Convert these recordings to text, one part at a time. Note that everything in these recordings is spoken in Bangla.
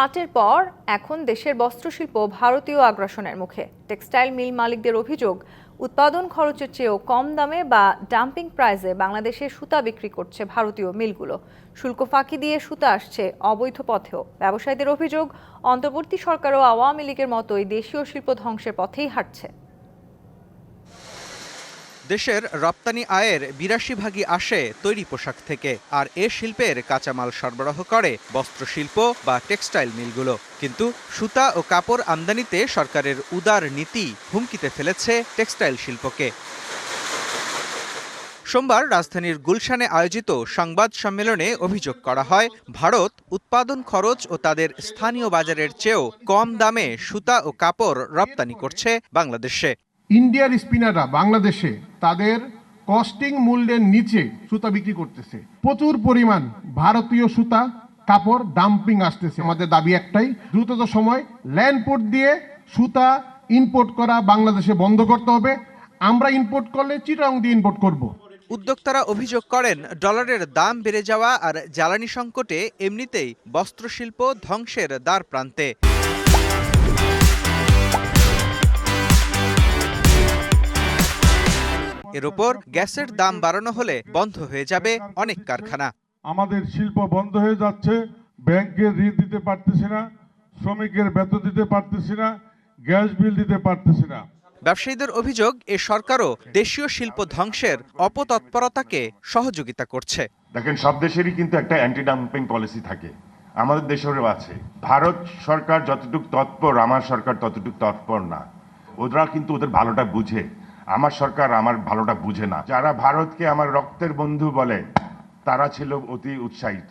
পাটের পর এখন দেশের বস্ত্রশিল্প ভারতীয় আগ্রাসনের মুখে। টেক্সটাইল মিল মালিকদের অভিযোগ, উৎপাদন খরচের চেয়েও কম দামে বা ডাম্পিং প্রাইসে বাংলাদেশে সুতা বিক্রি করছে ভারতীয় মিলগুলো। শুল্ক ফাঁকি দিয়ে সুতা আসছে অবৈধ পথেও। ব্যবসায়ীদের অভিযোগ, অন্তর্বর্তী সরকারও আওয়ামী লীগের মতোই দেশীয় শিল্প ধ্বংসের পথেই হাঁটছে। দেশের রপ্তানি আয়ের বিরাশি ভাগই আসে তৈরি পোশাক থেকে, আর এ শিল্পের কাঁচামাল সরবরাহ করে বস্ত্রশিল্প বা টেক্সটাইল মিলগুলো। কিন্তু সুতা ও কাপড় আমদানিতে সরকারের উদার নীতি হুমকিতে ফেলেছে টেক্সটাইল শিল্পকে। সোমবার রাজধানীর গুলশানে আয়োজিত সংবাদ সম্মেলনে অভিযোগ করা হয়, ভারত উৎপাদন খরচ ও তাদের স্থানীয় বাজারের চেয়েও কম দামে সুতা ও কাপড় রপ্তানি করছে বাংলাদেশে। ইন্ডিয়ার স্পিনাররা বাংলাদেশে তাদের কস্টিং মূল্যের নিচে সুতা বিক্রি করতেছে। প্রচুর পরিমাণ ভারতীয় সুতা কাপড় ডাম্পিং আসতেছে। আমাদের দাবি একটাই দ্রুতত সময় ল্যান্ড পোর্ট দিয়ে সুতা ইম্পোর্ট করা বাংলাদেশে বন্ধ করতে হবে। আমরা ইম্পোর্ট করলে চিটাং দিয়ে ইম্পোর্ট করব। উদ্যোক্তারা অভিযোগ করেন, ডলারের দাম বেড়ে যাওয়া আর জ্বালানি সংকটে এমনিতেই বস্ত্রশিল্প ধ্বংসের দ্বার প্রান্তে। এর ওপর গ্যাসের দাম বাড়ানো হলে বন্ধ হয়ে যাবে অনেক কারখানা। আমাদের শিল্প বন্ধ হয়ে যাচ্ছে ব্যাংকের ঋণ দিতে পারতেছি না শ্রমিকের বেতন দিতে পারতেছি না গ্যাস বিল দিতে পারতেছি না। ব্যবসায়ীদের অভিযোগ এ সরকারও দেশীয় শিল্প ধ্বংসের অপতৎপরতাকে সহযোগিতা করছে। দেখেন সব দেশেরই কিন্তু একটা অ্যান্টি ডাম্পিং পলিসি থাকে। আমাদের দেশেরও আছে। ভারত সরকার যতটুকু তৎপর আমার সরকার ততটুকু তৎপর না। ওরা কিন্তু ওদের ভালোটা বুঝে। আমার সরকার আমার ভালোটা বুঝে না। যারা ভারতকে আমার রক্তের বন্ধু বলে, তারা ছিল অতি উৎসাহিত।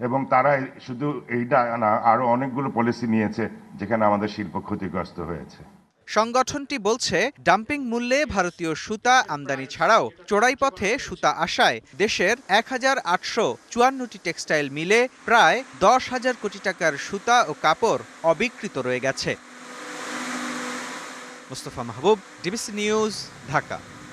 এবং তারা শুধু এইটা না, আরও অনেকগুলো পলিসি নিয়েছে, যেখানে আমাদের শিল্প ক্ষতিগ্রস্ত হয়েছে। সংগঠনটি বলছে ডাম্পিং মূল্যে ভারতীয় সুতা আমদানি ছাড়াও চোরাই পথে সুতা আসায় দেশের এক হাজার আটশো চুয়ান্নটি টেক্সটাইল মিলে প্রায় দশ হাজার কোটি টাকার সুতা ও কাপড় অবিকৃত রয়ে গেছে। Mostafa Mahbub DBC news Dhaka.